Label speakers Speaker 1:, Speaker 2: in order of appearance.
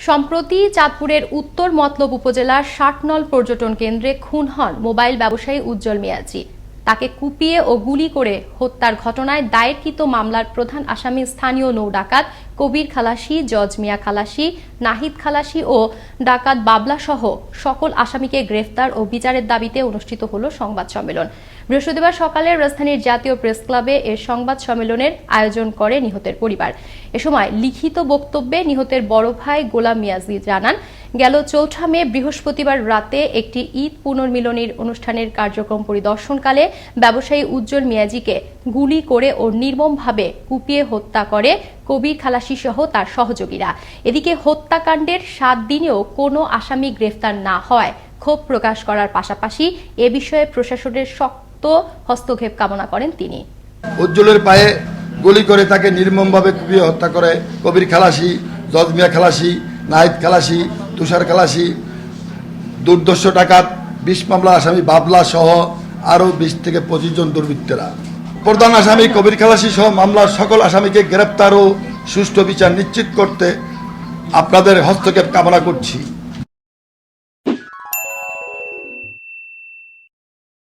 Speaker 1: সম্প্রতি চাঁদপুরের উত্তর মতলব উপজেলার ষাটনল পর্যটন কেন্দ্রে খুন হন মোবাইল ব্যবসায়ী উজ্জ্বল মিয়াজি। তাকে কুপিয়ে ও গুলি করে হত্যার ঘটনায় দায়েরকৃত মামলার প্রধান আসামি স্থানীয় নৌ ডাকাত কবির খালাসি, জজ মিয়া খালাসি, নাহিদ খালাসি ও ডাকাত বাবলা সহ সকল আসামিকে গ্রেফতার ও বিচারের দাবিতে অনুষ্ঠিত হল সংবাদ সম্মেলন। বৃহস্পতিবার সকালে রাজধানীর জাতীয় প্রেস ক্লাবে এর সংবাদ সম্মেলনের আয়োজন করে নিহতের পরিবার। এ সময় লিখিত বক্তব্যে নিহতের বড় ভাই গোলাম মিয়াজি জানান গেল চৌঠা মে বৃহস্পতিবার রাতে একটি ঈদ পুনর্মিলনীর অনুষ্ঠানের কার্যক্রম পরিদর্শনকালে ব্যবসায়ী উজ্জ্বল মিয়াজিকে গুলি করে ও নির্মমভাবে কুপিয়ে হত্যা করে কবির খালাসি সহ তার সহযোগীরা। এদিকে হত্যাকাণ্ডের সাত দিনেও কোনো আসামি গ্রেফতার না হওয়ায় ক্ষোভ প্রকাশ করার পাশাপাশি এ বিষয়ে প্রশাসনের শক্ত হস্তক্ষেপ কামনা করেন তিনি।
Speaker 2: উজ্জ্বলের পায়ে গুলি করে তাকে নির্মমভাবে কুপিয়ে হত্যা করে কবির খালাসি জজমিয়া খালাসি নাহিদ খালাসি তুষার কালাসি দুর্দশ ডাকাত, বিশ মামলা আসামি বাবলা সহ আরও বিশ থেকে পঁচিশ জন দুর্বৃত্তরা। প্রধান আসামি কবির খালাসি সহ মামলার সকল আসামিকে গ্রেপ্তার ও সুষ্ঠু বিচার নিশ্চিত করতে আপনাদের হস্তক্ষেপ কামনা করছি।